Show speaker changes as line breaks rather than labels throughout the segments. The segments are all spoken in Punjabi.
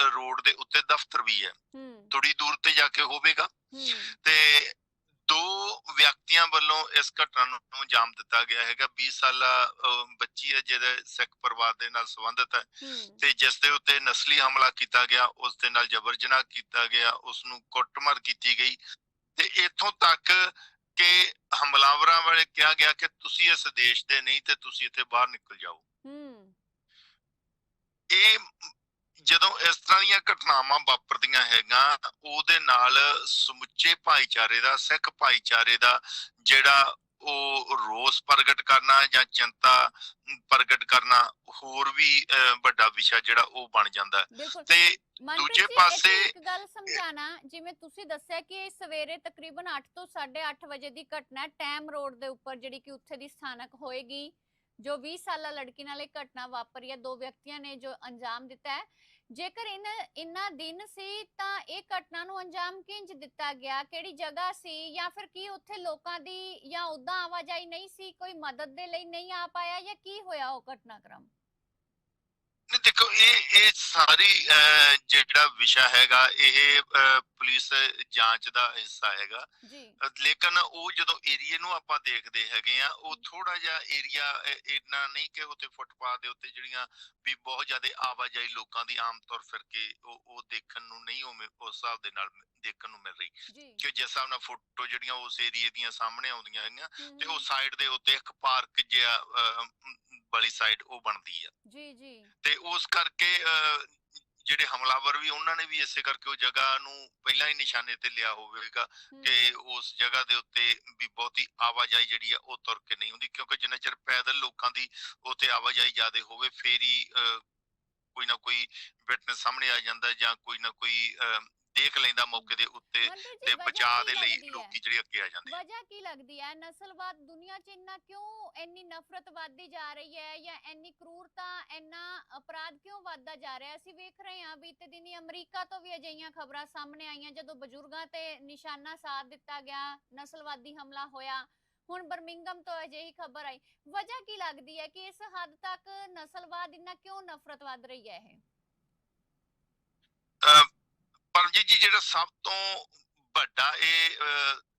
ਰੋਡ ਦੇ ਉੱਤੇ ਦਫ਼ਤਰ ਵੀ ਹੈ। ਥੋੜੀ ਦੂਰ ਤੇ ਜਾ ਕੇ ਹੋਵੇਗਾ। ਤੇ ਦੋ ਵਿਅਕਤੀਆਂ ਵੱਲੋਂ ਇਸ ਘਟਨਾ ਨੂੰ ਅੰਜਾਮ ਦਿੱਤਾ ਗਿਆ ਹੈਗਾ। 20 ਸਾਲਾ ਬੱਚੀ ਹੈ ਜਿਹਦੇ ਸਿੱਖ ਪਰਿਵਾਰ ਦੇ ਨਾਲ ਸੰਬੰਧਿਤ ਹੈ।
ਹੂੰ।
ਤੇ ਜਿਸ ਦੇ ਉੱਤੇ ਨਸਲੀ ਹਮਲਾ ਕੀਤਾ ਗਿਆ ਉਸ ਦੇ ਨਾਲ ਜਬਰ ਜਨਾਹ ਕੀਤਾ ਗਿਆ ਉਸ ਨੂੰ ਕੁੱਟਮਾਰ ਕੀਤੀ ਗਈ। ਤੇ ਇੱਥੋਂ ਤੱਕ ਕਿ ਹਮਲਾਵਰਾਂ ਵਾਲੇ ਕਿਹਾ ਗਿਆ ਕਿ ਤੁਸੀਂ ਇਸ ਦੇਸ਼ ਦੇ ਨਹੀਂ ਤੇ ਤੁਸੀਂ ਇੱਥੇ ਬਾਹਰ ਨਿਕਲ ਜਾਓ।
ਹੂੰ।
ਇਹ ਜਦੋਂ ਇਸ ਤਰ੍ਹਾਂ ਦੀਆਂ ਘਟਨਾਵਾਂ ਵਾਪਰਦੀਆਂ ਹੈਗਾ ਉਹਦੇ ਨਾਲ ਸਮੁੱਚੇ ਭਾਈਚਾਰੇ ਦਾ ਸਿੱਖ ਭਾਈਚਾਰੇ ਦਾ ਜਿਹੜਾ ਉਹ ਰੋਸ ਪ੍ਰਗਟ ਕਰਨਾ ਜਾਂ ਚਿੰਤਾ ਪ੍ਰਗਟ ਕਰਨਾ ਹੋਰ ਵੀ ਵੱਡਾ ਵਿਸ਼ਾ ਜਿਹੜਾ ਉਹ ਬਣ ਜਾਂਦਾ ਤੇ ਦੂਜੇ ਪਾਸੇ-
ਇੱਕ ਗੱਲ ਸਮਝਾਣਾ ਜਿਵੇਂ ਤੁਸੀਂ ਦੱਸਿਆ ਕਿ ਸਵੇਰੇ ਤਕਰੀਬਨ 8 ਤੋਂ 8:30 ਵਜੇ ਦੀ ਘਟਨਾ ਟੈਮ ਰੋਡ ਦੇ ਉੱਪਰ ਜਿਹੜੀ ਕਿ ਉੱਥੇ ਦੀ ਸਥਾਨਕ ਹੋਏਗੀ ਜੋ 20 ਸਾਲਾ ਲੜਕੀ ਨਾਲ ਇਹ ਘਟਨਾ ਵਾਪਰੀ ਹੈ ਦੋ ਵਿਅਕਤੀਆਂ ਨੇ ਜੋ ਅੰਜਾਮ ਦਿੱਤਾ ਹੈ। ਜੇਕਰ ਇਨ ਇਨਾ ਦਿਨ ਸੀ ਤਾਂ ਇਹ ਘਟਨਾ ਨੂੰ ਅੰਜਾਮ ਕਿੰਜ ਦਿੱਤਾ ਗਿਆ? ਕਿਹੜੀ ਜਗ੍ਹਾ ਸੀ ਜਾਂ ਫਿਰ ਕੀ ਉੱਥੇ ਲੋਕਾਂ ਦੀ ਜਾਂ ਉਦਾਂ ਆਵਾਜਾਈ ਨਹੀਂ ਸੀ? ਕੋਈ ਮਦਦ ਦੇ ਲਈ ਨਹੀਂ ਆ ਪਾਇਆ ਜਾਂ ਕੀ ਹੋਇਆ ਉਹ ਘਟਨਾਕ੍ਰਮ?
ਨਹੀਂ ਦੇਖੋ ਇਹ ਇਹ ਸਾਰੀ ਜਿਹੜਾ ਵਿਸ਼ਾ ਹੈਗਾ ਇਹ ਪੁਲਿਸ ਜਾਂਚ ਦਾ ਹਿੱਸਾ ਹੈਗਾ। ਲੇਕਿਨ ਉਹ ਜਦੋਂ ਏਰੀਏ ਨੂੰ ਆਪਾਂ ਦੇਖਦੇ ਹੈਗੇ ਆ ਉਹ ਥੋੜਾ ਜਿਹਾ ਏਰੀਆ ਇੰਨਾ ਨਹੀਂ ਕਿ ਉੱਥੇ ਫੁੱਟਪਾਥ ਦੇ ਉੱਤੇ ਜਿਹੜੀਆਂ ਵੀ ਬਹੁਤ ਜ਼ਿਆਦਾ ਆਵਾਜਾਈ ਲੋਕਾਂ ਦੀ ਆਮ ਤੌਰ ਫਿਰ ਕੇ ਉਹ ਉਹ ਦੇਖਣ ਨੂੰ ਨਹੀਂ ਉਵੇਂ ਉਸ ਹਿਸਾਬ ਦੇ ਨਾਲ ਦੇਖਣ ਨੂੰ ਮਿਲ ਰਹੀ। ਕਿ ਜਿਸ ਹਿਸਾਬ ਨਾਲ ਫੋਟੋ ਜਿਹੜੀਆਂ ਉਸ ਏਰੀਏ ਦੀਆਂ ਸਾਹਮਣੇ ਆਉਂਦੀਆਂ ਹੈਗੀਆਂ ਤੇ ਉਹ ਸਾਈਡ ਦੇ ਉੱਤੇ ਇੱਕ ਪਾਰਕ ਜਿਹਾ ਵਾਲੀ ਸਾਈਡ ਉਹ ਬਣਦੀ ਆ।
ਜੀ ਜੀ।
ਤੇ ਉਸ ਕਰਕੇ ਜਿਹੜੇ ਹਮਲਾਵਰ ਵੀ ਉਹਨਾਂ ਨੇ ਵੀ ਇਸੇ ਕਰਕੇ ਉਹ ਜਗ੍ਹਾ ਨੂੰ ਪਹਿਲਾਂ ਹੀ ਨਿਸ਼ਾਨੇ ਤੇ ਲਿਆ ਹੋਵੇਗਾ ਕਿ ਉਸ ਜਗ੍ਹਾ ਦੇ ਉੱਤੇ ਵੀ ਬਹੁਤੀ ਆਵਾਜਾਈ ਜਿਹੜੀ ਆ ਉਹ ਤੁਰ ਕੇ ਨਹੀਂ ਹੁੰਦੀ ਕਿਉਂਕਿ ਜਿੰਨਾ ਚਿਰ ਪੈਦਲ ਲੋਕਾਂ ਦੀ ਉੱਥੇ ਆਵਾਜਾਈ ਜ਼ਿਆਦਾ ਹੋਵੇ ਫੇਰ ਹੀ ਕੋਈ ਨਾ ਕੋਈ ਵਿਟਨੈਸ ਸਾਹਮਣੇ ਆ ਜਾਂਦਾ ਜਾਂ ਕੋਈ ਨਾ ਕੋਈ ਦੇਖ ਲੈਂਦਾ ਮੌਕੇ ਦੇ ਉੱਤੇ ਤੇ ਬਚਾਅ ਦੇ ਲਈ? ਲੋਕੀ ਜਿਹੜੇ ਅੱਗੇ ਆ ਜਾਂਦੇ।
ਵਜ੍ਹਾ ਕੀ ਲੱਗਦੀ ਹੈ ਨਸਲਵਾਦ ਦੁਨੀਆ 'ਚ ਇੰਨਾ ਕਿਉਂ ਇੰਨੀ ਨਫ਼ਰਤ ਵੱਧਦੀ ਜਾ ਰਹੀ ਹੈ ਜਾਂ ਇੰਨੀ ਕਰੂਰਤਾ ਇੰਨਾ ਅਪਰਾਧ ਕਿਉਂ ਵੱਧਦਾ ਜਾ ਰਿਹਾ? ਅਸੀਂ ਵੇਖ ਰਹੇ ਹਾਂ ਬੀਤੇ ਦਿਨੀ ਅਮਰੀਕਾ ਤੋਂ ਵੀ ਅਜਿਹੀਆਂ ਖਬਰਾਂ ਸਾਹਮਣੇ ਆਈਆਂ ਜਦੋਂ ਬਜ਼ੁਰਗਾਂ ਤੇ ਨਿਸ਼ਾਨਾ ਸਾਧ ਦਿੱਤਾ ਗਿਆ ਨਸਲਵਾਦੀ ਹਮਲਾ ਹੋਇਆ ਹੁਣ ਬਰਮਿੰਗਮ ਤੋਂ ਅਜਿਹੀ ਖਬਰ ਆਈ ਵਜ੍ਹਾ ਕੀ ਲੱਗਦੀ ਹੈ ਕਿ ਇਸ ਹੱਦ ਤੱਕ ਨਸਲਵਾਦ ਇੰਨਾ ਕਿਉਂ ਨਫ਼ਰਤ ਵੱਧ ਰਹੀ ਹੈ ਇਹ
ਪਰਮਜੀਤ ਜੀ ਜਿਹੜਾ ਸਭ ਤੋਂ ਵੱਡਾ ਇਹ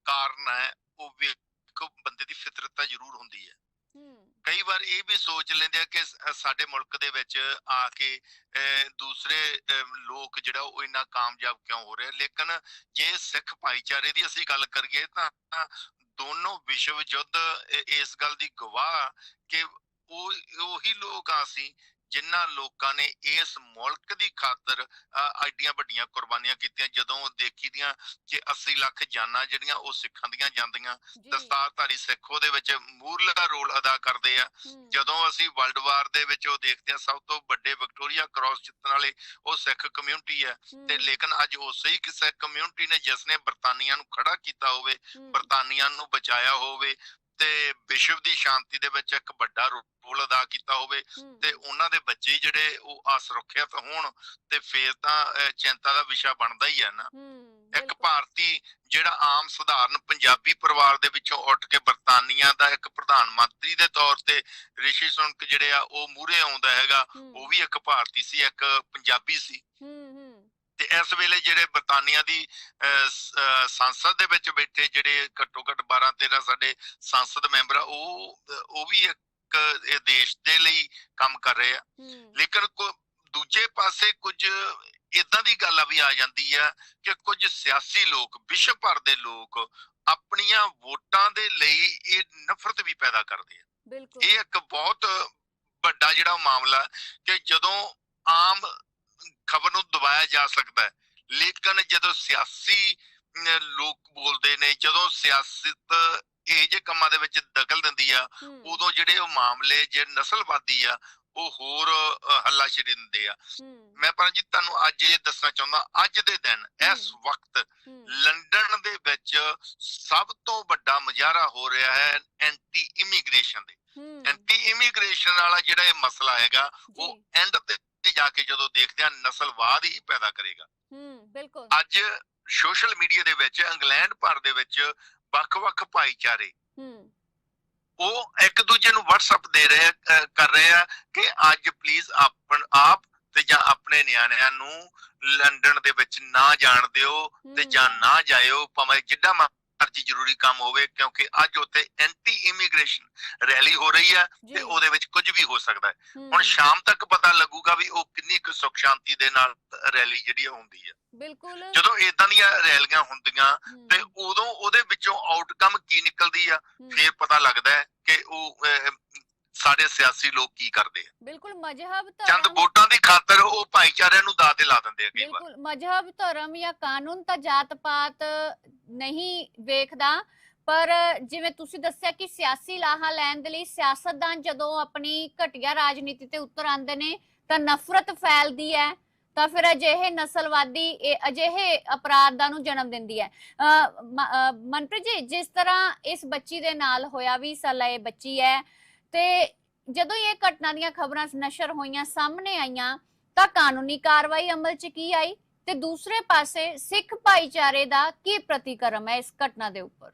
ਕਾਰਨ ਹੈ ਉਹ ਵੇਖੋ ਬੰਦੇ ਦੀ ਫਿਤਰਤ ਤਾਂ ਜ਼ਰੂਰ ਹੁੰਦੀ ਹੈ। ਕਈ ਵਾਰ ਇਹ ਵੀ ਸੋਚ ਲੈਂਦੇ ਆ ਕਿ ਸਾਡੇ ਮੁਲਕ ਦੇ ਵਿੱਚ ਆ ਕੇ ਦੂਸਰੇ ਲੋਕ ਜਿਹੜਾ ਉਹ ਇੰਨਾ ਕਾਮਯਾਬ ਕਿਉਂ ਹੋ ਰਿਹਾ? ਲੇਕਿਨ ਜੇ ਸਿੱਖ ਭਾਈਚਾਰੇ ਦੀ ਅਸੀਂ ਗੱਲ ਕਰੀਏ ਤਾਂ ਦੋਨੋਂ ਵਿਸ਼ਵ ਯੁੱਧ ਇਸ ਗੱਲ ਦੀ ਗਵਾਹ ਕਿ ਉਹ ਉਹੀ ਲੋਕ ਆ ਸੀ ਜਿਨ੍ਹਾਂ ਲੋਕਾਂ ਨੇ ਇਸ ਮੁਲਕ ਦੀ ਖਾਤਰ ਐਡੀਆਂ ਵੱਡੀਆਂ ਕੁਰਬਾਨੀਆਂ ਕੀਤੀਆਂ ਜਦੋਂ ਦੇਖੀਦੀਆਂ ਕਿ 80 ਲੱਖ ਜਾਨਾਂ ਜਿਹੜੀਆਂ ਉਹ ਸਿੱਖਾਂ ਦੀਆਂ ਜਾਂਦੀਆਂ ਦਸਤਾਰਧਾਰੀ ਸਿੱਖ ਉਹਦੇ ਵਿੱਚ ਮੂਰਲਾ ਰੋਲ ਅਦਾ ਕਰਦੇ ਆ। ਜਦੋਂ ਅਸੀਂ ਵਰਲਡ ਵਾਰ ਦੇ ਵਿੱਚ ਉਹ ਦੇਖਦੇ ਆ ਸਭ ਤੋਂ ਵੱਡੇ ਵਿਕਟੋਰੀਆ ਕ੍ਰਾਸ ਜਿੱਤਣ ਵਾਲੇ ਉਹ ਸਿੱਖ ਕਮਿਊਨਿਟੀ ਹੈ ਤੇ ਲੇਕਿਨ ਅੱਜ ਉਸੇ ਹੀ ਕਿਸੇ ਕਮਿਊਨਿਟੀ ਨੇ ਜਿਸ ਨੇ ਬਰਤਾਨੀਆਂ ਨੂੰ ਖੜਾ ਕੀਤਾ ਹੋਵੇ ਬਰਤਾਨੀਆਂ ਨੂੰ ਬਚਾਇਆ ਹੋਵੇ ਤੇ ਵਿਸ਼ਵ ਦੀ ਸ਼ਾਂਤੀ ਦੇ ਵਿੱਚ ਇੱਕ ਵੱਡਾ ਰੋਲ ਅਦਾ ਕੀਤਾ ਹੋਵੇ ਤੇ ਉਹਨਾਂ ਦੇ ਬੱਚੇ ਜਿਹੜੇ ਉਹ ਅਸੁਰੱਖਿਅਤ ਹੋਣ ਤੇ ਫੇਰ ਤਾਂ ਚਿੰਤਾ ਦਾ ਵਿਸ਼ਾ ਬਣਦਾ ਹੀ ਹੈ ਨਾ। ਇੱਕ। ਭਾਰਤੀ ਜਿਹੜਾ ਆਮ ਸਧਾਰਨ ਪੰਜਾਬੀ ਪਰਿਵਾਰ ਦੇ ਵਿੱਚੋਂ ਉੱਠ ਕੇ ਬਰਤਾਨੀਆ ਦਾ ਇੱਕ ਪ੍ਰਧਾਨ ਮੰਤਰੀ ਦੇ ਤੌਰ ਤੇ ਰਿਸ਼ੀ ਸੁਨਕ ਜਿਹੜੇ ਆ ਉਹ ਮੂਹਰੇ ਆਉਂਦਾ ਹੈਗਾ ਉਹ ਵੀ ਇੱਕ ਭਾਰਤੀ ਸੀ ਇੱਕ ਪੰਜਾਬੀ ਸੀ। ਤੇ ਇਸ ਵੇਲੇ ਜਿਹੜੇ ਬਰਤਾਨੀਆ ਦੀ ਸੰਸਦ ਦੇ ਵਿੱਚ ਬੈਠੇ ਜਿਹੜੇ ਘੱਟੋ ਘੱਟ 12 13 ਸਾਡੇ ਸੰਸਦ ਮੈਂਬਰ ਆ ਉਹ ਉਹ ਵੀ ਇੱਕ ਇਹ ਦੇਸ਼ ਦੇ ਲਈ ਕੰਮ ਕਰ ਰਹੇ ਆ। ਲੇਕਿਨ ਦੂਜੇ ਪਾਸੇ ਕੁਝ ਇਦਾਂ ਦੀ ਗੱਲ ਆ ਵੀ ਆ ਜਾਂਦੀ ਆ ਕਿ ਕੁਝ ਸਿਆਸੀ ਲੋਕ ਵਿਸ਼ਵ ਭਰ ਦੇ ਲੋਕ ਆਪਣੀਆਂ ਵੋਟਾਂ ਦੇ ਲਈ ਇਹ ਨਫ਼ਰਤ ਵੀ ਪੈਦਾ ਕਰਦੇ ਆ।
ਬਿਲਕੁਲ।
ਇਹ ਇੱਕ ਬਹੁਤ ਵੱਡਾ ਜਿਹੜਾ ਮਾਮਲਾ ਕਿ ਜਦੋਂ ਆਮ ਖਬਰ ਨੂੰ ਦਬਾਇਆ ਜਾ ਸਕਦਾ ਹੈ। ਲੇਕਿਨ ਜਦੋਂ ਸਿਆਸੀ ਲੋਕ ਬੋਲਦੇ ਨੇ ਜਦੋਂ ਸਿਆਸਤ ਇਹ ਜੇ ਕੰਮਾਂ ਦੇ ਵਿੱਚ ਦਖਲ ਦਿੰਦੀ ਆ ਉਦੋਂ ਜਿਹੜੇ ਉਹ ਮਾਮਲੇ ਜੇ ਨਸਲਵਾਦੀ ਆ ਉਹ ਹੋਰ ਅ, ਹੱਲਾਸ਼ੇਰੀ ਦਿੰਦੇ ਆ। ਮੈਂ ਪਰਮਜੀਤ ਤੁਹਾਨੂੰ ਅੱਜ ਇਹ ਦੱਸਣਾ ਚਾਹੁੰਦਾ ਅੱਜ ਦੇ ਦਿਨ ਇਸ। ਵਕਤ ਲੰਡਨ ਦੇ ਵਿੱਚ ਸਭ ਤੋਂ ਵੱਡਾ ਮੁਜ਼ਾਹਰਾ ਹੋ ਰਿਹਾ ਹੈ ਐਂਟੀ ਇਮੀਗ੍ਰੇਸ਼ਨ ਦੇ। ਐਂਟੀ ਇਮੀਗ੍ਰੇਸ਼ਨ ਵਾਲਾ ਜਿਹੜਾ ਇਹ ਮਸਲਾ ਹੈਗਾ ਉਹ ਐਂਡ ਤੇ ਜਾ ਕੇ ਜਦੋਂ ਦੇਖਦੇ ਆ ਨਸਲਵਾਦ ਹੀ ਪੈਦਾ ਕਰੇਗਾ।
ਹੂੰ, ਬਿਲਕੁਲ।
ਅੱਜ ਸੋਸ਼ਲ ਮੀਡੀਆ ਦੇ ਵਿੱਚ ਇੰਗਲੈਂਡ ਭਰ ਦੇ ਵਿੱਚ ਵੱਖ-ਵੱਖ ਭਾਈਚਾਰੇ
ਹੂੰ,
ਉਹ ਇੱਕ ਦੂਜੇ ਨੂੰ WhatsApp ਦੇ ਰਹੇ ਕਰ ਰਹੇ ਆ ਕਿ ਅੱਜ ਪਲੀਜ਼ ਆਪਣ ਆਪ ਤੇ ਜਾਂ ਆਪਣੇ ਨਿਆਣਿਆਂ ਨੂੰ ਲੰਡਨ ਦੇ ਵਿੱਚ ਨਾ ਜਾਣ ਦਿਓ ਤੇ ਜਾਂ ਨਾ ਜਾਇਓ ਭਾਵੇਂ ਜਿੱਡਾ ਮਰਜ਼ੀ ਜ਼ਰੂਰੀ ਕੰਮ ਹੋਵੇ ਕਿਉਂਕਿ ਅੱਜ ਉੱਥੇ ਐਂਟੀ ਇਮੀਗ੍ਰੇਸ਼ਨ ਰੈਲੀ ਹੋ ਰਹੀ ਹੈ ਤੇ ਉਹਦੇ ਵਿੱਚ ਕੁਝ ਵੀ ਹੋ ਸਕਦਾ ਹੈ। ਹੁਣ ਸ਼ਾਮ ਤੱਕ ਪਤਾ ਲੱਗੂਗਾ ਵੀ ਉਹ ਕਿੰਨੀ ਕੁ ਸੁਖ ਸ਼ਾਂਤੀ ਦੇ ਨਾਲ ਰੈਲੀ ਜਿਹੜੀ ਹੁੰਦੀ ਹੈ
ਬਿਲਕੁਲ।
ਜਦੋਂ ਇਦਾਂ ਦੀਆਂ ਰੈਲੀਆਂ ਹੁੰਦੀਆਂ ਤੇ ਉਦੋਂ ਉਹਦੇ ਵਿੱਚੋਂ ਆਊਟਕਮ ਕੀ ਨਿਕਲਦੀ ਆ ਫੇਰ ਪਤਾ ਲੱਗਦਾ ਹੈ ਕਿ ਉਹ ਸਾਡੇ ਸਿਆਸੀ ਲੋਕ ਕੀ ਕਰਦੇ ਆ?
ਬਿਲਕੁਲ ਮਜਹਬ
ਚੰਦ
ਧਰਮ
ਵੋਟਾਂ ਦੀ ਖਾਤਰ ਉਹ ਭਾਈਚਾਰਿਆਂ ਨੂੰ ਦਾਅ ਤੇ ਲਾ ਦਿੰਦੇ ਆ ਕਈ ਵਾਰ।
ਬਿਲਕੁਲ ਮਜਹਬ ਧਰਮ ਜਾਂ ਕਾਨੂੰਨ ਤਾਂ ਜਾਤ ਪਾਤ ਨਹੀਂ ਵੇਖਦਾ ਪਰ ਜਿਵੇਂ ਤੁਸੀਂ ਦੱਸਿਆ ਕਿ ਸਿਆਸੀ ਲਾਹਾ ਲੈਣ ਦੇ ਲਈ ਸਿਆਸਤਦਾਨ ਜਦੋਂ ਆਪਣੀ ਘਟੀਆ ਰਾਜਨੀਤੀ ਤੇ ਉਤਰ ਆਉਂਦੇ ਨੇ ਤਾਂ ਨਫ਼ਰਤ ਫੈਲਦੀ ਹੈ ਤਾਂ ਫਿਰ ਅਜਿਹੇ ਨਸਲਵਾਦੀ ਇਹ ਅਜਿਹੇ ਅਪਰਾਧਾਂ ਨੂੰ ਜਨਮ ਦਿੰਦੀ ਹੈ। ਮਨਪ੍ਰੀਤ ਜੀ ਜਿਸ ਤਰ੍ਹਾਂ ਇਸ ਬੱਚੀ ਦੇ ਨਾਲ ਹੋਇਆ 20 ਸਾਲਾ ਇਹ ਬੱਚੀ ਹੈ ਤੇ ਜਦੋਂ ਇਹ ਘਟਨਾ ਦੀਆਂ ਖਬਰਾਂ ਨਸ਼ਰ ਹੋਈਆਂ, ਸਾਹਮਣੇ ਆਈਆਂ, ਤਾਂ ਕਾਨੂੰਨੀ ਕਾਰਵਾਈ ਅਮਲ 'ਚ ਕੀ ਆਈ ਤੇ ਦੂਸਰੇ ਪਾਸੇ ਸਿੱਖ ਭਾਈਚਾਰੇ ਦਾ ਕੀ ਪ੍ਰਤੀਕਰਮ ਹੈ ਇਸ ਘਟਨਾ ਦੇ ਉੱਪਰ?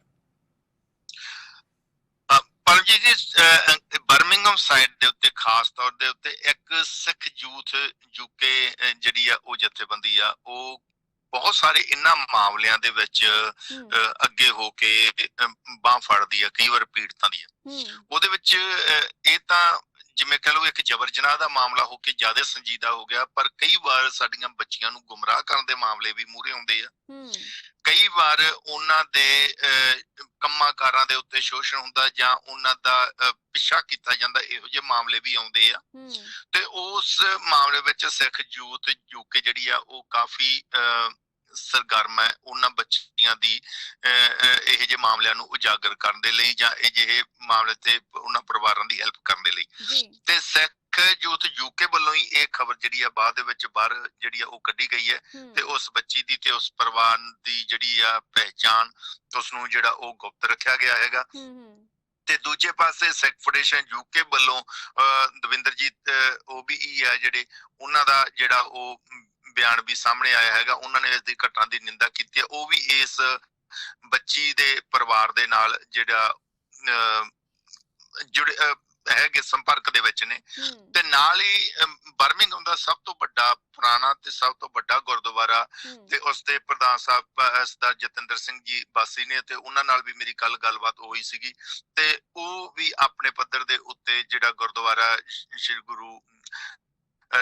ਪਰਮਜੀਤ ਜੀ ਬਰਮਿੰਗਮ ਸਾਈਡ ਦੇ ਉੱਤੇ ਖਾਸ ਤੌਰ ਦੇ ਉੱਤੇ ਇੱਕ ਸਿੱਖ ਯੂਥ ਯੂਕੇ ਜਿਹੜੀ ਆ ਉਹ ਜਥੇਬੰਦੀ ਆ, ਉਹ ਬਹੁਤ ਸਾਰੇ ਇਹਨਾਂ ਮਾਮਲਿਆਂ ਦੇ ਵਿੱਚ ਅੱਗੇ ਹੋ ਕੇ ਬਾਹ ਫੜਦੀ ਆ ਕਈ ਵਾਰ ਪੀੜਤਾਂ ਦੀ
ਹਮ,
ਉਹਦੇ ਵਿੱਚ ਇਹ ਤਾਂ ਜਿਵੇਂ ਕਹ ਲਓ ਇੱਕ ਜਬਰ ਜਨਾਹ ਦਾ ਮਾਮਲਾ ਹੋ ਕੇ ਜ਼ਿਆਦਾ ਸੰਜੀਦਾ ਹੋ ਗਿਆ ਪਰ ਕਈ ਵਾਰ ਸਾਡੀਆਂ ਬੱਚੀਆਂ ਨੂੰ ਗੁੰਮਰਾਹ ਕਰਨ ਦੇ ਮਾਮਲੇ ਵੀ ਮੂਹਰੇ ਆਉਂਦੇ ਆ। ਕਈ ਵਾਰ ਉਹਨਾਂ ਦੇ ਕੰਮਾਂ ਦੇ ਉੱਤੇ ਸ਼ੋਸ਼ਣ ਹੁੰਦਾ ਜਾਂ ਉਹਨਾਂ ਦਾ ਪਿੱਛਾ ਕੀਤਾ ਜਾਂਦਾ ਇਹੋ ਜਿਹੇ ਮਾਮਲੇ ਵੀ ਆਉਂਦੇ ਆ। ਤੇ ਉਸ ਮਾਮਲੇ ਵਿੱਚ ਸਿੱਖ ਯੂਥ ਯੂਕੇ ਜਿਹੜੀ ਆ ਉਹ ਕਾਫੀ ਸਰਗਰਮ ਹੈ ਉਹਨਾਂ ਬੱਚੀਆਂ ਦੀ ਇਹੋ ਜਿਹੇ ਮਾਮਲਿਆਂ ਨੂੰ ਉਜਾਗਰ ਕਰਨ ਦੇ ਲਈ ਜਾਂ ਇਹ ਜਿਹੇ ਮਾਮਲੇ ਤੇ ਉਹਨਾਂ ਪਰਿਵਾਰਾਂ ਦੀ ਹੈਲਪ ਕਰਨ ਦੇ ਲਈ।
ਜੀ।
ਤੇ ਸਿੱਖ ਯੂਥ ਯੂਕੇ ਵੱਲੋਂ ਹੀ ਇਹ ਖਬਰ ਜਿਹੜੀ ਆ ਬਾਅਦ ਦੇ ਵਿੱਚ ਬਾਹਰ ਜਿਹੜੀ ਆ ਉਹ ਕੱਢੀ ਗਈ ਹੈ ਤੇ ਉਸ ਬੱਚੀ ਦੀ ਤੇ ਉਸ ਪਰਿਵਾਰ ਦੀ ਜਿਹੜੀ ਆ ਪਹਿਚਾਨ ਉਸ ਨੂੰ ਜਿਹੜਾ ਉਹ ਗੁਪਤ ਰੱਖਿਆ ਗਿਆ ਹੈਗਾ। ਤੇ ਦੂਜੇ ਪਾਸੇ ਸਿੱਖ ਫੈਡਰੇਸ਼ਨ ਯੂਕੇ ਵੱਲੋਂ ਦਵਿੰਦਰਜੀਤ ਅਹ, ਉਹ ਵੀ ਹੀ ਆ ਜਿਹੜੇ ਉਹਨਾਂ ਦਾ ਜਿਹੜਾ ਉਹ ਬਿਆਨ ਵੀ ਸਾਹਮਣੇ ਆਇਆ ਹੈਗਾ ਉਹਨਾਂ ਨੇ ਇਸ ਦੀ ਘਟਨਾ ਦੀ ਨਿੰਦਾ ਕੀਤੀ ਹੈ। ਉਹ ਵੀ ਇਸ ਬੱਚੀ ਦੇ ਪਰਿਵਾਰ ਦੇ ਨਾਲ ਜਿਹੜਾ ਅਹ, ਹੈਗੇ ਸੰਪਰਕ ਦੇ ਵਿੱਚ ਨੇ। ਤੇ ਨਾਲ ਹੀ ਬਰਮਿੰਗਮ ਦਾ ਸਭ ਤੋਂ ਵੱਡਾ ਪੁਰਾਣਾ ਤੇ ਸਭ ਤੋਂ ਵੱਡਾ ਗੁਰਦੁਆਰਾ ਤੇ ਉਸ ਦੇ ਪ੍ਰਧਾਨ ਸਾਹਿਬ ਸਰਦਾਰ ਜਤਿੰਦਰ ਸਿੰਘ ਜੀ ਬਾਸੀ ਨੇ ਤੇ ਉਹਨਾਂ ਨਾਲ ਵੀ ਮੇਰੀ ਕੱਲ ਗੱਲਬਾਤ ਹੋਈ ਸੀਗੀ। ਤੇ ਉਹ ਵੀ ਆਪਣੇ ਪੱਧਰ ਦੇ ਉੱਤੇ ਜਿਹੜਾ ਗੁਰਦੁਆਰਾ ਸ਼੍ਰੀ ਗੁਰੂ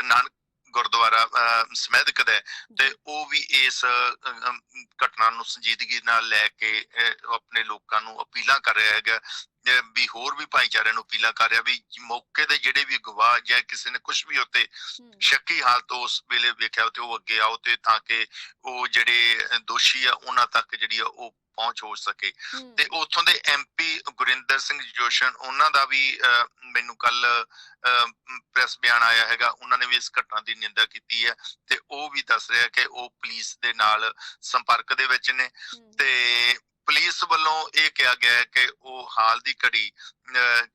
ਨਾਨਕ ਗੁਰਦੁਆਰਾ ਅਹ, ਸਮੈਦਕ ਦਾ ਹੈ ਤੇ ਉਹ ਵੀ ਇਸ ਘਟਨਾ ਨੂੰ ਸੰਜੀਦਗੀ ਨਾਲ ਲੈ ਕੇ ਆਪਣੇ ਲੋਕਾਂ ਨੂੰ ਅਪੀਲਾਂ ਕਰ ਰਿਹਾ ਹੈਗਾ। ਵੀ ਹੋਰ ਵੀ ਭਾਈਚਾਰਿਆਂ ਨੂੰ ਅਪੀਲਾਂ ਕਰ ਰਿਹਾ ਵੀ ਮੌਕੇ ਦੇ ਜਿਹੜੇ ਵੀ ਗਵਾਹ ਜਾਂ ਕਿਸੇ ਨੇ ਕੁਝ ਵੀ ਉੱਤੇ ਸ਼ੱਕੀ ਹਾਲਤ ਉਸ ਵੇਲੇ ਵੇਖਿਆ ਤੇ ਉਹ ਅੱਗੇ ਆਓ ਤੇ ਤਾਂ ਕਿ ਉਹ ਜਿਹੜੇ ਦੋਸ਼ੀ ਆ ਉਹਨਾਂ ਤੱਕ ਜਿਹੜੀ ਆ ਉਹ ਪਹੁੰਚ ਹੋ ਸਕੇ। ਤੇ ਉੱਥੋਂ ਦੇ ਐਮਪੀ ਗੁਰਿੰਦਰ ਸਿੰਘ ਜੋਸ਼ਨ ਉਹਨਾਂ ਦਾ ਵੀ ਮੈਨੂੰ ਕੱਲ ਪ੍ਰੈਸ ਬਿਆਨ ਆਇਆ ਹੈਗਾ। ਉਹਨਾਂ ਨੇ ਵੀ ਇਸ ਘਟਨਾ ਦੀ ਨਿੰਦਾ ਕੀਤੀ ਹੈ ਤੇ ਉਹ ਵੀ ਦੱਸ ਰਿਹਾ ਕਿ ਉਹ ਪੁਲਿਸ ਦੇ ਨਾਲ ਸੰਪਰਕ ਦੇ ਵਿੱਚ ਨੇ। ਤੇ ਪੁਲਿਸ ਵੱਲੋਂ ਇਹ ਕਿਹਾ ਗਿਆ ਹੈ ਕਿ ਉਹ ਹਾਲ ਦੀ ਘੜੀ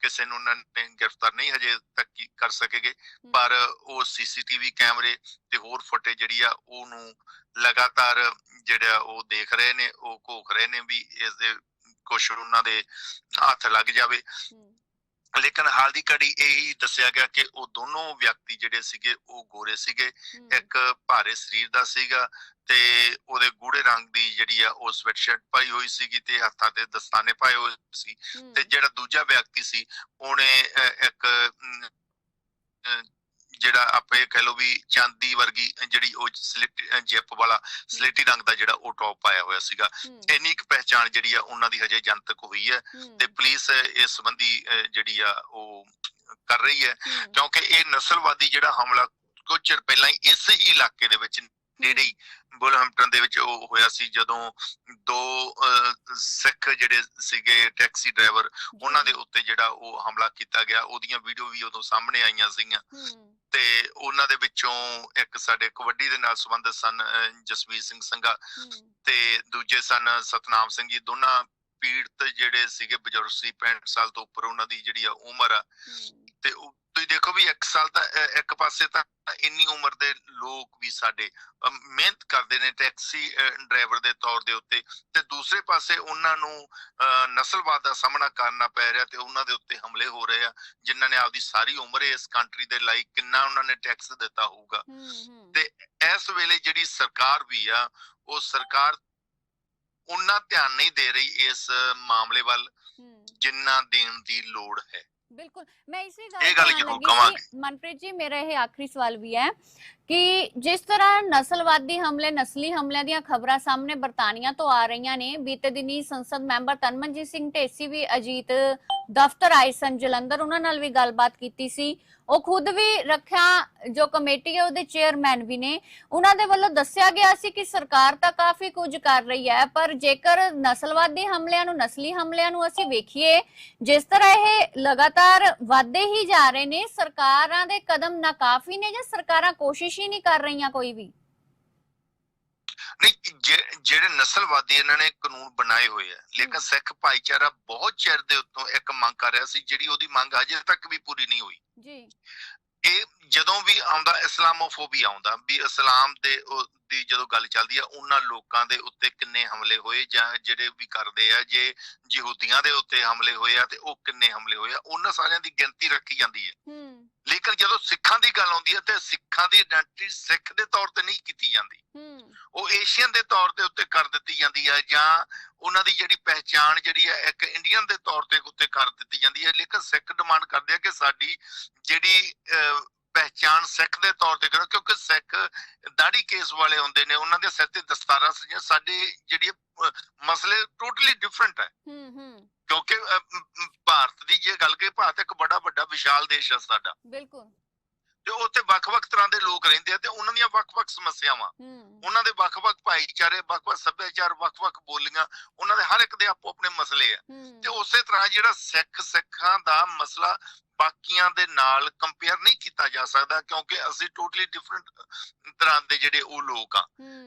ਕਿਸੇ ਨੂੰ ਉਹਨਾਂ ਨੇ ਗ੍ਰਿਫਤਾਰ ਨਹੀਂ ਹਜੇ ਤੱਕ ਕਰ ਸਕੇਗੇ ਪਰ ਉਹ ਸੀਸੀਟੀਵੀ ਕੈਮਰੇ ਤੇ ਹੋਰ ਫੁਟੇਜ ਜਿਹੜੀ ਆ ਉਹਨੂੰ ਲਗਾਤਾਰ ਜਿਹੜਾ ਉਹ ਦੇਖ ਰਹੇ ਨੇ ਉਹ ਘੋਖ ਰਹੇ ਨੇ ਵੀ ਇਸ ਦੇ ਉਹਨਾਂ ਦੇ ਹੱਥ ਲੱਗ ਜਾਵੇ। ਲੇਕਿਨ ਹਾਲ ਦੀ ਘੜੀ ਇਹੀ ਦੱਸਿਆ ਗਿਆ ਕਿ ਉਹ ਦੋਨੋਂ ਵਿਅਕਤੀ ਜਿਹੜੇ ਸੀਗੇ ਉਹ ਗੋਰੇ ਸੀਗੇ। ਇੱਕ ਭਾਰੇ ਸਰੀਰ ਦਾ ਸੀਗਾ ਤੇ ਉਹਦੇ ਗੂੜੇ ਰੰਗ ਦੀ ਜਿਹੜੀ ਆ ਉਹ ਸਵੈਟਸ਼ਰਟ ਪਾਈ ਹੋਈ ਸੀਗੀ ਤੇ ਹੱਥਾਂ ਤੇ ਦਸਤਾਨੇ ਪਾਏ ਹੋਏ ਸੀ ਤੇ ਜਿਹੜਾ ਦੂਜਾ ਵਿਅਕਤੀ ਸੀ ਉਹਨੇ ਇੱਕ ਜਿਹੜਾ ਆਪੇ ਕਹਿ ਲਓ ਵੀ ਚਾਂਦੀ ਵਰਗੀ ਜਿਹੜੀ ਉਹ ਸਲਿੱਟੀ ਜਿਪ ਵਾਲਾ ਸਲੇਟੀ ਰੰਗ ਦਾ ਜਿਹੜਾ ਉਹ ਟੌਪ ਪਾਇਆ ਹੋਇਆ ਸੀਗਾ। ਇੰਨੀ ਕੁ ਪਹਿਚਾਣ ਜਿਹੜੀ ਆ ਉਹਨਾਂ ਦੀ ਹਜੇ ਜਨਤਕ ਹੋਈ ਹੈ ਤੇ ਪੁਲਿਸ ਇਸ ਸੰਬੰਧੀ ਜਿਹੜੀ ਆ ਉਹ ਕਰ ਰਹੀ ਹੈ ਕਿਉਂਕਿ ਇਹ ਨਸਲਵਾਦੀ ਜਿਹੜਾ ਹਮਲਾ ਕੁਝ ਚਿਰ ਪਹਿਲਾਂ ਹੀ ਇਸੇ ਹੀ ਇਲਾਕੇ ਦੇ ਵਿੱਚ ਨੇੜੇ ਹੀ ਦੇ ਵਿੱਚ ਉਹ ਹੋਇਆ ਸੀ ਜਦੋਂ ਦੋ ਸਿੱਖ ਜਿਹੜੇ ਸੀਗੇ ਟੈਕਸੀ ਡਰਾਈਵਰ ਉਹਨਾਂ ਦੇ ਉੱਤੇ ਜਿਹੜਾ ਉਹ ਹਮਲਾ ਕੀਤਾ ਗਿਆ। ਉਹਦੀਆਂ ਵੀਡੀਓ ਵੀ ਉਦੋਂ ਸਾਹਮਣੇ ਆਈਆਂ ਸੀਗੀਆਂ। ਤੇ ਉਹਨਾਂ ਦੇ ਵਿੱਚੋਂ ਇੱਕ ਸਾਡੇ ਕਬੱਡੀ ਦੇ ਨਾਲ ਸੰਬੰਧਿਤ ਸਨ ਜਸਵੀਰ ਸਿੰਘ ਸੰਘਾ ਤੇ ਦੂਜੇ ਸਨ ਸਤਨਾਮ ਸਿੰਘ ਜੀ। ਦੋਨਾਂ ਪੀੜਤ ਜਿਹੜੇ ਸੀਗੇ ਬਜ਼ੁਰਗ ਸੀ 65 ਸਾਲ ਤੋਂ ਉੱਪਰ ਉਹਨਾਂ ਦੀ ਜਿਹੜੀ ਆ ਉਮਰ ਆ ਤੇ ਉਹ ਤੁਸੀਂ ਦੇਖੋ ਵੀ ਇੱਕ ਸਾਲ ਤਾਂ ਇੱਕ ਪਾਸੇ ਤਾਂ ਇੰਨੀ ਉਮਰ ਦੇ ਲੋਕ ਵੀ ਸਾਡੇ ਮਿਹਨਤ ਕਰਦੇ ਨੇ ਟੈਕਸੀ ਡਰਾਈਵਰ ਦੇ ਤੌਰ ਦੇ ਉੱਤੇ ਤੇ ਦੂਸਰੇ ਪਾਸੇ ਉਹਨਾਂ ਨੂੰ ਨਸਲਵਾਦ ਦਾ ਸਾਹਮਣਾ ਕਰਨਾ ਪੈ ਰਿਹਾ ਤੇ ਉਹਨਾਂ ਦੇ ਉੱਤੇ ਹਮਲੇ ਹੋ ਰਹੇ ਆ ਜਿਨ੍ਹਾਂ ਨੇ ਆਪਦੀ ਸਾਰੀ ਉਮਰ ਇਸ ਕੰਟਰੀ ਦੇ ਲਈ ਕਿੰਨਾ ਉਹਨਾਂ ਨੇ ਟੈਕਸ ਦਿੱਤਾ ਹੋਊਗਾ। ਤੇ ਇਸ ਵੇਲੇ ਜਿਹੜੀ ਸਰਕਾਰ ਵੀ ਆ ਉਹ ਸਰਕਾਰ ਉਹਨਾਂ ਧਿਆਨ ਨਹੀਂ ਦੇ ਰਹੀ ਇਸ ਮਾਮਲੇ ਵੱਲ ਜਿੰਨਾ ਦੇਣ ਦੀ ਲੋੜ ਹੈ।
ਬਿਲਕੁਲ ਮੈਂ ਇਸੇ ਗੱਲ
ਇਹ ਗੱਲ ਜ਼ਰੂਰ
ਮਨਪ੍ਰੀਤ ਜੀ ਮੇਰਾ ਇਹ ਆਖਰੀ ਸਵਾਲ ਵੀ ਹੈ ਕਿ ਜਿਸ ਤਰ੍ਹਾਂ ਨਸਲਵਾਦੀ ਹਮਲੇ, ਨਸਲੀ ਹਮਲਿਆਂ ਦੀਆਂ ਖਬਰਾਂ ਸਾਹਮਣੇ ਬਰਤਾਨੀਆ ਤੋਂ ਆ ਰਹੀਆਂ ਨੇ, ਬੀਤੇ ਦਿਨੀ ਸੰਸਦ ਮੈਂਬਰ ਤਨਮਨਜੀਤ ਸਿੰਘ ਢੇਸੀ ਵੀ ਅਜੀਤ ਦਫ਼ਤਰ ਆਏ ਸਨ, ਜਲੰਧਰ। ਉਹਨਾਂ ਨਾਲ ਵੀ ਗੱਲਬਾਤ ਕੀਤੀ ਸੀ। ਉਹ ਖੁਦ ਵੀ ਰੱਖਿਆ ਜੋ ਕਮੇਟੀ ਹੈ, ਉਹਦੇ ਚੇਅਰਮੈਨ ਵੀ ਨੇ। ਉਹਨਾਂ ਦੇ ਵੱਲੋਂ ਦੱਸਿਆ ਗਿਆ ਸੀ ਕਿ ਸਰਕਾਰ ਤਾਂ ਕਾਫੀ ਕੁਝ ਕਰ ਰਹੀ ਹੈ, ਪਰ ਜੇਕਰ ਨਸਲਵਾਦੀ ਹਮਲਿਆਂ ਨੂੰ, ਨਸਲੀ ਹਮਲਿਆਂ ਨੂੰ ਅਸੀਂ ਵੇਖੀਏ, ਜਿਸ ਤਰ੍ਹਾਂ ਇਹ ਲਗਾਤਾਰ ਵਾਧੇ ਹੀ ਜਾ ਰਹੇ ਨੇ, ਸਰਕਾਰਾਂ ਦੇ ਕਦਮ ਨਾਕਾਫੀ ਨੇ ਜਾਂ ਸਰਕਾਰਾਂ ਕੋਸ਼ਿਸ਼ ਹੀ ਨਹੀਂ ਕਰ ਰਹੀਆਂ ਕੋਈ ਵੀ।
ਨਹੀਂ ਜੇ- ਜਿਹੜੇ ਨਸਲਵਾਦੀ ਇਹਨਾਂ ਨੇ ਕਾਨੂੰਨ ਬਣਾਏ ਹੋਏ ਆ ਲੇਕਿਨ। ਸਿੱਖ ਭਾਈਚਾਰਾ ਬਹੁਤ ਚਿਰ ਦੇ ਉੱਤੋਂ ਇੱਕ ਮੰਗ ਕਰ ਰਿਹਾ ਸੀ ਜਿਹੜੀ ਉਹਦੀ ਮੰਗ ਅਜੇ ਤੱਕ ਵੀ ਪੂਰੀ ਨਹੀਂ ਹੋਈ।
ਜੀ।
ਇਹ ਜਦੋਂ ਵੀ ਆਉਂਦਾ ਇਸਲਾਮੋਫੋਬੀਆ ਆਉਂਦਾ ਵੀ ਇਸਲਾਮ ਦੇ ਉਹ- ਦੀ ਜਦੋਂ ਗੱਲ ਚੱਲਦੀ ਆ ਉਹਨਾਂ ਲੋਕਾਂ ਦੇ ਉੱਤੇ ਕਿੰਨੇ ਹਮਲੇ ਹੋਏ ਜਾਂ ਜਿਹੜੇ ਵੀ ਕਰਦੇ ਆ ਜੇ ਯਹੂਦੀਆਂ ਦੇ ਉੱਤੇ ਹਮਲੇ ਹੋਏ ਆ ਤੇ ਉਹ ਕਿੰਨੇ ਹਮਲੇ ਹੋਏ ਆ ਉਹਨਾਂ ਸਾਰਿਆਂ ਦੀ ਗਿਣਤੀ ਰੱਖੀ ਜਾਂਦੀ ਹੈ।
ਹੂੰ।
ਲੇਕਿਨ ਜਦੋਂ ਸਿੱਖਾਂ ਦੀ ਗੱਲ ਆਉਂਦੀ ਹੈ ਤੇ ਸਿੱਖਾਂ ਦੀ ਆਇਡੈਂਟੀ ਸਿੱਖ ਦੇ ਤੌਰ ਤੇ ਨਹੀਂ ਕੀਤੀ ਜਾਂਦੀ। ਉਹ ਏਸ਼ੀਅਨ ਦੇ ਤੌਰ ਦੇ ਉੱਤੇ ਕਰ ਦਿੱਤੀ ਜਾਂਦੀ ਹੈ ਜਾਂ ਉਹਨਾਂ ਦੀ ਜਿਹੜੀ ਪਹਿਚਾਣ ਜਿਹੜੀ ਹੈ ਇੱਕ ਇੰਡੀਅਨ ਦੇ ਤੌਰ ਤੇ ਉੱਤੇ ਕਰ ਦਿੱਤੀ ਜਾਂਦੀ ਹੈ। ਲੇਕਿਨ ਸਿੱਖ ਡਿਮਾਂਡ ਕਰਦੇ ਆ ਕਿ ਸਾਡੀ ਜਿਹੜੀ ਅਹ, ਪਹਿਚਾਣ ਸਿੱਖ ਦੇ ਤੌਰ ਤੇ ਕਰੋ ਕਿਉਂਕਿ ਸਿੱਖ ਦਾੜੀ ਕੇਸ ਵਾਲੇ ਹੁੰਦੇ ਨੇ ਉਹਨਾਂ ਦੇ ਸਿਰ ਤੇ ਦਸਤਾਰਾਂ ਸਜੀਆਂ ਸਾਡੇ ਜਿਹੜੀ ਮਸਲੇ ਟੋਟਲੀ ਡਿਫਰੈਂਟ ਹੈ।
ਹੂੰ ਹੂੰ।
ਕਿਉਂਕਿ ਭਾਰਤ ਦੀ ਜੇ ਗੱਲ ਕਰੀਏ ਭਾਰਤ ਇੱਕ ਬੜਾ ਵੱਡਾ ਵਿਸ਼ਾਲ ਦੇਸ਼ ਹੈ ਸਾਡਾ।
ਬਿਲਕੁਲ।
ਤੇ ਉੱਥੇ ਵੱਖ-ਵੱਖ ਤਰ੍ਹਾਂ ਦੇ ਲੋਕ ਰਹਿੰਦੇ ਆ ਤੇ ਉਹਨਾਂ ਦੀਆਂ ਵੱਖ-ਵੱਖ ਸਮੱਸਿਆਵਾਂ। ਉਹਨਾਂ ਦੇ ਵੱਖ-ਵੱਖ ਭਾਈਚਾਰੇ ਵੱਖ-ਵੱਖ ਸੱਭਿਆਚਾਰ ਵੱਖ-ਵੱਖ ਬੋਲੀਆਂ ਉਹਨਾਂ ਦੇ ਹਰ ਇੱਕ ਦੇ ਆਪੋ ਆਪਣੇ ਮਸਲੇ ਆ। ਤੇ ਉਸੇ ਤਰ੍ਹਾਂ ਜਿਹੜਾ ਸਿੱਖ ਸਿੱਖਾਂ ਦਾ ਮਸਲਾ ਬਾਕੀਆਂ ਦੇ ਨਾਲ ਕੰਪੇਅਰ ਨਹੀਂ ਕੀਤਾ ਜਾ ਸਕਦਾ ਕਿਉਂਕਿ ਅਸੀਂ ਟੋਟਲੀ ਡਿਫਰੈਂਟ ਤਰ੍ਹਾਂ ਦੇ ਜਿਹੜੇ ਉਹ ਲੋਕ ਆ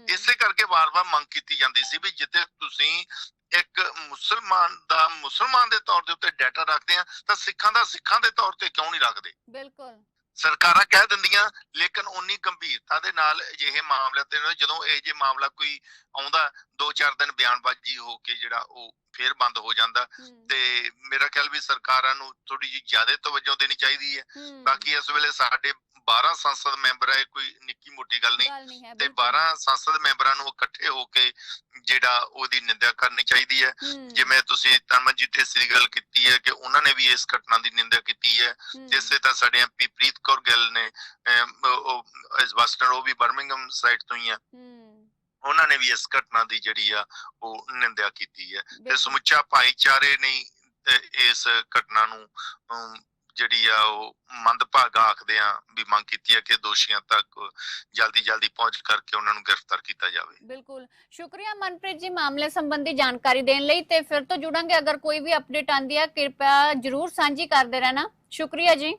ਇਸੇ ਕਰਕੇ ਵਾਰ-ਵਾਰ ਮੰਗ ਕੀਤੀ ਜਾਂਦੀ ਸੀ ਵੀ ਜਿੱਥੇ ਤੁਸੀਂ ਇੱਕ ਮੁਸਲਮਾਨ ਦਾ ਮੁਸਲਮਾਨ ਦੇ ਤੌਰ ਦੇ ਉੱਤੇ ਡਾਟਾ ਰੱਖਦੇ ਆ ਤਾਂ ਸਿੱਖਾਂ ਦਾ ਸਿੱਖਾਂ ਦੇ ਤੌਰ ਤੇ ਕਿਉਂ ਨਹੀਂ ਰੱਖਦੇ?
ਬਿਲਕੁਲ।
ਸਰਕਾਰਾਂ ਕਹਿ ਦਿੰਦੀਆਂ ਲੇਕਿਨ ਉਨੀ ਗੰਭੀਰਤਾ ਦੇ ਨਾਲ ਅਜਿਹੇ ਮਾਮਲੇ ਤੇ ਜਦੋਂ ਇਹ ਜੇ ਮਾਮਲਾ ਕੋਈ ਆਉਂਦਾ ਦੋ ਚਾਰ ਦਿਨ ਬਿਆਨਬਾਜ਼ੀ ਹੋ ਕੇ ਜਿਹੜਾ ਉਹ ਫੇਰ ਬੰਦ ਹੋ ਜਾਂਦਾ। ਤੇ ਮੇਰਾ ਖਿਆਲ ਵੀ ਸਰਕਾਰਾਂ ਨੂੰ ਥੋੜੀ ਜਿਹੀ ਜ਼ਿਆਦਾ ਤਵੱਜੋ ਦੇਣੀ ਚਾਹੀਦੀ ਹੂੰ। ਬਾਕੀ ਇਸ ਵੇਲੇ ਸਾਡੇ 12 ਸੰਸਦ ਮੈਂਬਰ ਹੈ ਕੋਈ ਨਿੱਕੀ ਮੋਟੀ ਗੱਲ ਨਹੀਂ। ਤੇ
ਬਿਲਕੁਲ।
12 ਸੰਸਦ ਮੈਂਬਰਾਂ ਨੂੰ ਇਕੱਠੇ ਹੋ ਕੇ ਜਿਹੜਾ ਉਹਦੀ ਨਿੰਦਾ ਕਰਨੀ ਚਾਹੀਦੀ ਹੈ। ਜਿਵੇਂ ਤੁਸੀਂ ਤਨਮਨਜੀਤ ਢੇਸੀ ਗੱਲ ਕੀਤੀ ਹੈ ਕਿ ਉਹਨਾਂ ਨੇ ਵੀ ਇਸ ਘਟਨਾ ਦੀ ਨਿੰਦਾ ਕੀਤੀ ਹੈ। ਇਸੇ ਤਾਂ ਸਾਡੇ ਐਮਪੀ ਪ੍ਰੀਤ ਕੌਰ ਗਿੱਲ ਨੇ ਇਸ ਵਸਟਰ ਉਹ ਵੀ ਬਰਮਿੰਗਮ ਸਾਈਡ ਤੋਂ ਹੀ ਆ। ਉਹਨਾਂ ਨੇ ਵੀ ਇਸ ਘਟਨਾ ਦੀ ਜਿਹੜੀ ਆ ਉਹ ਨਿੰਦਾ ਕੀਤੀ ਹੈ। ਤੇ। ਸਮੁੱਚਾ ਭਾਈਚਾਰੇ ਨੇ ਇਸ ਘਟਨਾ ਨੂੰ ਜਿਹੜੀ ਆ ਉਹ ਮੰਦਭਾਗਾ ਆਖਦੇ ਆ ਵੀ ਮੰਗ ਕੀਤੀ ਹੈ ਕਿ ਦੋਸ਼ੀਆਂ ਤੱਕ ਜਲਦੀ ਜਲਦੀ ਪਹੁੰਚ ਕਰਕੇ ਉਹਨਾਂ ਨੂੰ ਗ੍ਰਿਫਤਾਰ ਕੀਤਾ ਜਾਵੇ।
ਬਿਲਕੁਲ। ਸ਼ੁਕਰੀਆ ਮਨਪ੍ਰੀਤ ਜੀ ਮਾਮਲੇ ਸੰਬੰਧੀ ਜਾਣਕਾਰੀ ਦੇਣ ਲਈ ਤੇ ਫਿਰ ਤੋਂ ਜੁੜਾਂਗੇ। ਅਗਰ ਕੋਈ ਵੀ ਅਪਡੇਟ ਆਂਦੀ ਹੈ ਕਿਰਪਾ ਜਰੂਰ ਸਾਂਝੀ ਕਰਦੇ ਰਹਿਣਾ। ਸ਼ੁਕਰੀਆ ਜੀ।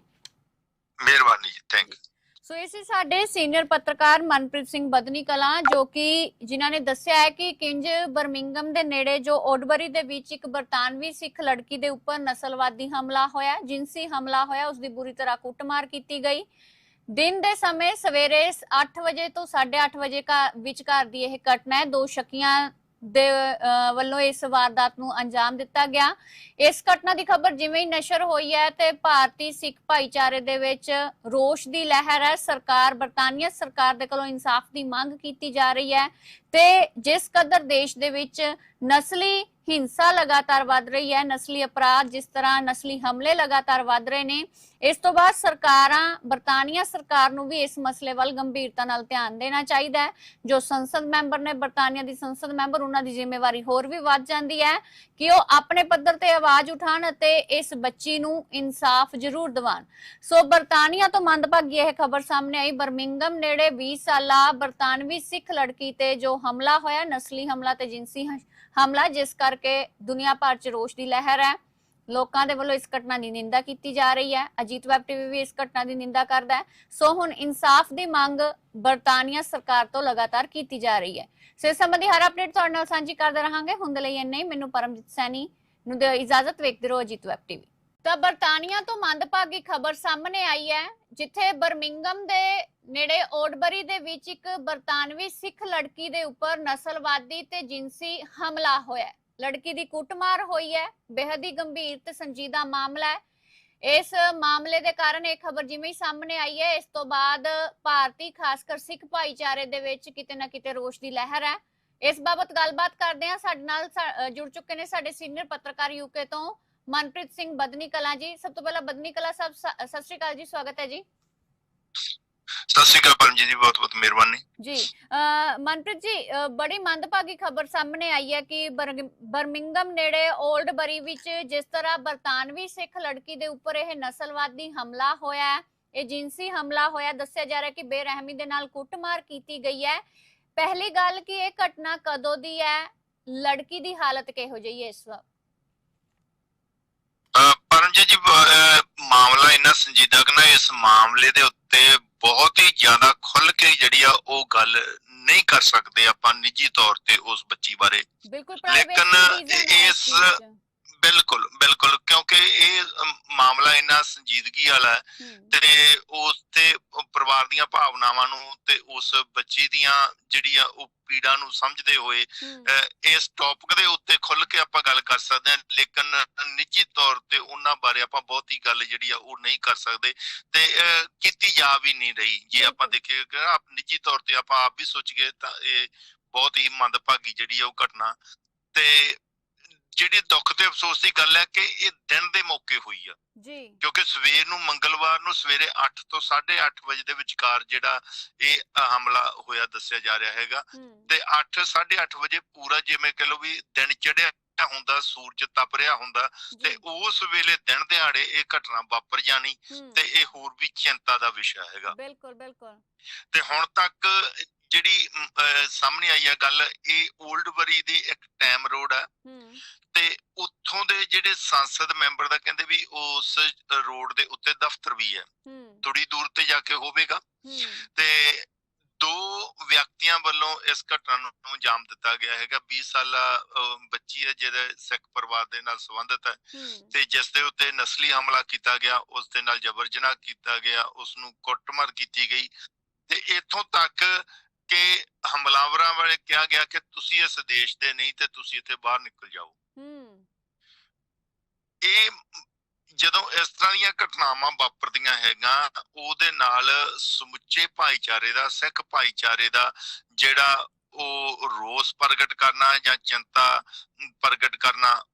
ਮਿਹਰਬਾਨੀ ਜੀ ਥੈਂਕ ਯੂ
ਸੋ ਸੀ ਸਾਡੇ ਸੀਨੀਅਰ ਪੱਤਰਕਾਰ ਮਨਪ੍ਰੀਤ ਸਿੰਘ ਬਦਨੀ ਕਲਾਂ, ਜੋ ਕਿ ਜਿਨ੍ਹਾਂ ਨੇ ਦੱਸਿਆ ਹੈ ਕਿ ਕਿੰਜ ਬਰਮਿੰਗਮ ਦੇ ਨੇੜੇ ਜੋ ਓਡਬਰੀ ਦੇ ਵਿੱਚ ਇੱਕ ਬਰਤਾਨਵੀ ਸਿੱਖ ਲੜਕੀ ਦੇ ਉੱਪਰ ਨਸਲਵਾਦੀ ਹਮਲਾ ਹੋਇਆ ਜਿੰਸੀ ਹਮਲਾ ਹੋਇਆ, ਉਸ ਦੀ ਬੁਰੀ ਤਰ੍ਹਾਂ ਕੁੱਟਮਾਰ ਕੀਤੀ ਗਈ। ਦਿਨ ਦੇ ਸਮੇਂ ਸਵੇਰੇ 8 ਵਜੇ ਤੋਂ 8:30 ਵਜੇ ਕਾ ਵਿਚਕਾਰ ਦੀ ਇਹ ਘਟਨਾ ਹੈ। ਦੋ ਸ਼ੱਕੀਆਂ ਦੇ ਵੱਲੋਂ ਇਸ ਵਾਰਦਾਤ ਨੂੰ ਅੰਜਾਮ ਦਿੱਤਾ ਗਿਆ। ਇਸ ਘਟਨਾ ਦੀ ਖਬਰ ਜਿਵੇਂ ਹੀ ਨਸ਼ਰ ਹੋਈ ਹੈ ਤੇ ਭਾਰਤੀ ਸਿੱਖ ਭਾਈਚਾਰੇ ਦੇ ਵਿੱਚ ਰੋਸ਼ ਦੀ ਲਹਿਰ ਹੈ। ਸਰਕਾਰ, ਬਰਤਾਨੀਆ ਸਰਕਾਰ ਦੇ ਕੋਲੋਂ ਇਨਸਾਫ ਦੀ ਮੰਗ ਕੀਤੀ ਜਾ ਰਹੀ ਹੈ ਤੇ ਜਿਸ ਕਦਰ ਦੇਸ਼ ਦੇ ਵਿੱਚ ਨਸਲੀ ਹਿੰਸਾ ਲਗਾਤਾਰ ਵੱਧ ਰਹੀ ਹੈ, ਨਸਲੀ ਅਪਰਾਧ ਜਿਸ ਤਰ੍ਹਾਂ ਨਸਲੀ ਹਮਲੇ ਲਗਾਤਾਰ ਵੱਧ ਰਹੇ ਨੇ ਇਸ ਤੋਂ ਬਾਅਦ ਸਰਕਾਰਾਂ, ਬਰਤਾਨੀਆ ਸਰਕਾਰ ਨੂੰ ਵੀ ਇਸ ਮਸਲੇ ਵੱਲ ਗੰਭੀਰਤਾ ਨਾਲ ਧਿਆਨ ਦੇਣਾ ਚਾਹੀਦਾ ਹੈ। ਜੋ ਸੰਸਦ ਮੈਂਬਰ ਨੇ ਬਰਤਾਨੀਆ ਦੀ ਸੰਸਦ ਮੈਂਬਰ, ਉਹਨਾਂ ਦੀ ਜ਼ਿੰਮੇਵਾਰੀ ਹੋਰ ਵੀ ਵੱਧ ਜਾਂਦੀ ਹੈ ਕਿ ਉਹ ਆਪਣੇ ਪੱਧਰ ਤੇ ਆਵਾਜ਼ ਉਠਾਉਣ ਅਤੇ ਇਸ ਬੱਚੀ ਨੂੰ ਇਨਸਾਫ ਜ਼ਰੂਰ ਦਿਵਾਉਣ। ਸੋ ਬਰਤਾਨੀਆ ਤੋਂ ਮੰਦਭਾਗੀ ਇਹ ਖਬਰ ਸਾਹਮਣੇ ਆਈ। ਬਰਮਿੰਗਮ ਨੇੜੇ 20 ਸਾਲਾ ਬਰਤਾਨਵੀ ਸਿੱਖ ਲੜਕੀ ਤੇ ਜੋ ਹਮਲਾ ਹੋਇਆ, ਨਸਲੀ ਹਮਲਾ ਤੇ ਜਿੰਸੀ ਹਮਲਾ, ਜਿਸ ਕਰਕੇ ਦੁਨੀਆ ਭਰ 'ਚ ਰੋਸ਼ ਦੀ ਲਹਿਰ ਹੈ। ਲੋਕਾਂ ਦੇ ਵੱਲੋਂ ਇਸ ਘਟਨਾ ਦੀ ਨਿੰਦਾ ਕੀਤੀ ਜਾ ਰਹੀ ਹੈ। ਅਜੀਤ ਵੈਬ ਟੀਵੀ ਵੀ ਇਸ ਘਟਨਾ ਦੀ ਨਿੰਦਾ ਕਰਦਾ ਹੈ। ਸੋ ਹੁਣ ਇਨਸਾਫ ਦੀ ਮੰਗ ਬਰਤਾਨੀਆ ਸਰਕਾਰ ਤੋਂ ਲਗਾਤਾਰ ਕੀਤੀ ਜਾ ਰਹੀ ਹੈ। ਸੋ ਇਸ ਸੰਬੰਧੀ ਹਰ ਅਪਡੇਟ ਤੁਹਾਡੇ ਨਾਲ ਸਾਂਝੀ ਕਰਦੇ ਰਹਾਂਗੇ। ਹੁਣ ਲਈ ਇੰਨਾ ਹੀ। ਮੈਨੂੰ ਪਰਮਜੀਤ ਸੈਣੀ ਨੂੰ ਦਿਓ ਇਜਾਜ਼ਤ। ਵੇਖਦੇ ਰਹੋ ਅਜੀਤ ਵੈਬ ਟੀਵੀ। ਤਾਂ ਬਰਤਾਨੀਆ ਤੋਂ ਮੰਦਭਾਗੀ ਖਬਰ ਸਾਹਮਣੇ ਆਈ ਹੈ, ਜਿੱਥੇ ਬਰਮਿੰਗਮ ਦੇ ਨੇੜੇ ਓਡਬਰੀ ਦੇ ਵਿੱਚ ਇੱਕ ਬਰਤਾਨਵੀ ਸਿੱਖ ਲੜਕੀ ਦੇ ਉੱਪਰ ਨਸਲਵਾਦੀ ਤੇ ਜਿੰਸੀ ਹਮਲਾ ਹੋਇਆ ਲੜਕੀ ਦੀ ਕੁੱਟਮਾਰ ਹੋਈ ਹੈ ਬੇहद ਹੀ ਗੰਭੀਰ ਤੇ ਸੰਜੀਦਾ ਮਾਮਲਾ ਹੈ। ਇਸ ਮਾਮਲੇ ਦੇ ਕਾਰਨ ਇਹ ਖਬਰ ਜਿਵੇਂ ਹੀ ਸਾਹਮਣੇ ਆਈ ਹੈ, ਇਸ ਤੋਂ ਬਾਅਦ ਭਾਰਤੀ ਖਾਸ ਕਰ ਸਿੱਖ ਭਾਈਚਾਰੇ ਦੇ ਵਿੱਚ ਕਿਤੇ ਨਾ ਕਿਤੇ ਰੋਸ਼ ਦੀ ਲਹਿਰ ਹੈ। ਇਸ ਬਾਬਤ ਗੱਲਬਾਤ ਕਰਦੇ ਹਾਂ। ਸਾਡੇ ਨਾਲ ਜੁੜ ਚੁੱਕੇ ਨੇ ਸਾਡੇ ਸੀਨੀਅਰ ਪੱਤਰਕਾਰ ਯੂਕੇ ਤੋਂ ਮਨਪ੍ਰੀਤ ਸਿੰਘ ਬਦਨੀ ਕਲਾ ਜੀ। ਸਭ ਤੋਂ ਪਹਿਲਾਂ ਬਦਨੀ ਕਲਾ ਸਾਹਿਬ ਸਤਿ ਸ਼੍ਰੀ ਅਕਾਲ ਜੀ, ਸਵਾਗਤ ਹੈ ਜੀ।
ਸਤਿ ਸ਼੍ਰੀ ਅਕਾਲ ਪਰਮਜੀਤ ਜੀ ਬਹੁਤ ਬਹੁਤ ਮਿਹਰਬਾਨੀ।
ਜੀ ਮਨਪ੍ਰੀਤ ਜੀ ਬੜੀ ਮੰਦਭਾਗੀ ਖਬਰ ਸਾਹਮਣੇ ਆਈ ਹੈ ਕਿ ਬਰਮਿੰਗਮ ਨੇੜੇ 올ਡ ਬਰੀ ਵਿੱਚ ਜਿਸ ਤਰ੍ਹਾਂ ਬਰਤਾਨਵੀ ਸਿੱਖ ਲੜਕੀ ਦੇ ਉੱਪਰ ਇਹ ਨਸਲਵਾਦੀ ਹਮਲਾ ਹੋਇਆ ਹੈ ਇਹ ਜਿੰਸੀ ਹਮਲਾ ਹੋਇਆ ਦੱਸਿਆ ਜਾ ਰਿਹਾ ਕਿ ਬੇਰਹਿਮੀ ਦੇ ਨਾਲ ਕੁੱਟਮਾਰ ਕੀਤੀ ਗਈ ਹੈ। ਪਹਿਲੀ ਗੱਲ ਕਿ ਇਹ ਘਟਨਾ ਕਦੋਂ ਦੀ ਹੈ ਲੜਕੀ ਦੀ ਹਾਲਤ ਕਿਹੋ ਜਿਹੀ ਹੈ ਇਸ ਵਕਤ?
ਪਰਮਜੀਤ ਜੀ ਮਾਮਲਾ ਇੰਨਾ ਸੰਜੀਦਾ ਕਿ ਨਾ ਇਸ ਮਾਮਲੇ ਦੇ ਉੱਤੇ ਬਹੁਤ ਹੀ ਜ਼ਿਆਦਾ ਖੁੱਲ ਕੇ ਜਿਹੜੀ ਆ ਉਹ ਗੱਲ ਨਹੀਂ ਕਰ ਸਕਦੇ ਆਪਾਂ ਨਿੱਜੀ ਤੌਰ ਤੇ ਉਸ ਬੱਚੀ ਬਾਰੇ
ਬਿਲਕੁਲ
ਲੇਕਿਨ ਇਸ-। ਬਿਲਕੁਲ ਬਿਲਕੁਲ ਕਿਉਂਕਿ ਇਹ ਮਾਮਲਾ ਇੰਨਾ ਸੰਜੀਦਗੀ ਵਾਲਾ ਹੈ ਤੇ ਉਸ ਤੇ ਪਰਿਵਾਰ ਦੀਆਂ ਭਾਵਨਾਵਾਂ ਨੂੰ ਉਸ ਬੱਚੀ ਦੀਆਂ ਜਿਹੜੀ ਆ ਉਹ ਪੀੜਾ ਨੂੰ ਸਮਝਦੇ ਹੋਏ ਇਸ ਟੌਪਿਕ ਦੇ ਉੱਤੇ ਖੁੱਲ ਕੇ ਆਪਾਂ ਗੱਲ ਕਰ ਸਕਦੇ ਹਾਂ ਲੇਕਿਨ ਨਿੱਜੀ ਤੌਰ ਤੇ ਉਹਨਾਂ ਬਾਰੇ ਆਪਾਂ ਬਹੁਤੀ ਗੱਲ ਜਿਹੜੀ ਆ ਉਹ ਨਹੀਂ ਕਰ ਸਕਦੇ ਤੇ ਕੀਤੀ ਜਾ ਵੀ ਨਹੀਂ ਰਹੀ ਜੇ ਆਪਾਂ। ਦੇਖੀਏ ਕਿ ਆਪ ਨਿੱਜੀ ਤੌਰ ਤੇ ਆਪਾਂ ਆਪ ਵੀ ਸੋਚ ਗਏ ਤਾਂ ਇਹ ਬਹੁਤ ਹੀ ਮੰਦਭਾਗੀ ਜਿਹੜੀ ਆ ਉਹ ਘਟਨਾ ਤੇ ਜਿਹੜੀ ਦੁੱਖ ਤੇ ਅਫਸੋਸ ਦੀ ਗੱਲ ਹੈ ਕਿ ਇਹ ਦਿਨ ਦੇ ਮੌਕੇ ਹੋਈ ਆ।
ਜੀ।
ਕਿਉਂਕਿ ਸਵੇਰ ਨੂੰ ਮੰਗਲਵਾਰ ਨੂੰ ਸਵੇਰੇ 8 ਤੋਂ 8:30 ਵਜੇ ਦੇ ਵਿਚਕਾਰ ਜਿਹੜਾ ਇਹ ਹਮਲਾ ਹੋਇਆ ਦੱਸਿਆ ਜਾ ਰਿਹਾ ਹੈਗਾ। ਤੇ 8 8:30 ਵਜੇ ਪੂਰਾ ਜਿਵੇਂ ਕਹ ਲਓ ਵੀ ਦਿਨ ਚੜਿਆ ਹੁੰਦਾ ਸੂਰਜ ਤਪ ਰਿਹਾ ਹੁੰਦਾ ਤੇ ਉਸ ਵੇਲੇ ਦਿਨ ਦਿਹਾੜੇ ਇਹ ਘਟਨਾ ਵਾਪਰ ਜਾਣੀ ਤੇ ਇਹ ਹੋਰ ਵੀ ਚਿੰਤਾ ਦਾ ਵਿਸ਼ਾ ਹੈਗਾ।
ਬਿਲਕੁਲ ਬਿਲਕੁਲ।
ਤੇ ਹੁਣ ਤੱਕ ਜਿਹੜੀ ਸਾਹਮਣੇ ਆਈ ਹੈ ਗੱਲ ਇਹ 올ਡ ਬਰੀ ਦੀ ਇੱਕ ਟਾਈਮ ਰੋਡ ਹੂੰ। ਤੇ ਉੱਥੋਂ ਦੇ ਜਿਹੜੇ ਸੰਸਦ ਮੈਂਬਰ ਦਾ ਕਹਿੰਦੇ ਵੀ ਉਸ ਰੋਡ ਦੇ ਉੱਤੇ ਦਫ਼ਤਰ ਵੀ ਹੈ। ਥੋੜੀ ਦੂਰ ਤੇ ਜਾ ਕੇ ਹੋਵੇਗਾ। ਤੇ ਦੋ ਵਿਅਕਤੀਆਂ ਵੱਲੋਂ ਇਸ ਘਟਨਾ ਨੂੰ ਅੰਜਾਮ ਦਿੱਤਾ ਗਿਆ ਹੈਗਾ। 20 ਸਾਲਾ ਬੱਚੀ ਹੈ ਜਿਹਦੇ ਸਿੱਖ ਪਰਿਵਾਰ ਦੇ ਨਾਲ ਸੰਬੰਧਿਤ
ਹੂੰ।
ਤੇ ਜਿਸ ਦੇ ਉੱਤੇ ਨਸਲੀ ਹਮਲਾ ਕੀਤਾ ਗਿਆ ਉਸ ਦੇ ਨਾਲ ਜਬਰ ਜਨਾਹ ਕੀਤਾ ਗਿਆ ਉਸ ਨੂੰ ਕੁੱਟਮਾਰ ਕੀਤੀ ਗਈ। ਤੇ ਇੱਥੋਂ ਤੱਕ ਕਿ ਹਮਲਾਵਰਾਂ ਵਾਲੇ ਕਿਹਾ ਗਿਆ ਕਿ ਤੁਸੀਂ ਇਸ ਦੇਸ਼ ਦੇ ਨਹੀਂ ਤੇ ਤੁਸੀਂ ਇੱਥੇ ਬਾਹਰ ਨਿਕਲ ਜਾਓ।
ਹੂੰ।
ਇਹ ਜਦੋਂ ਇਸ ਤਰ੍ਹਾਂ ਦੀਆਂ ਘਟਨਾਵਾਂ ਵਾਪਰਦੀਆਂ ਹੈਗਾ ਉਹਦੇ ਨਾਲ ਸਮੁੱਚੇ ਭਾਈਚਾਰੇ ਦਾ ਸਿੱਖ ਭਾਈਚਾਰੇ ਦਾ ਜਿਹੜਾ ਉਹ ਰੋਸ ਪ੍ਰਗਟ ਕਰਨਾ ਜਾਂ ਚਿੰਤਾ ਪ੍ਰਗਟ ਕਰਨਾ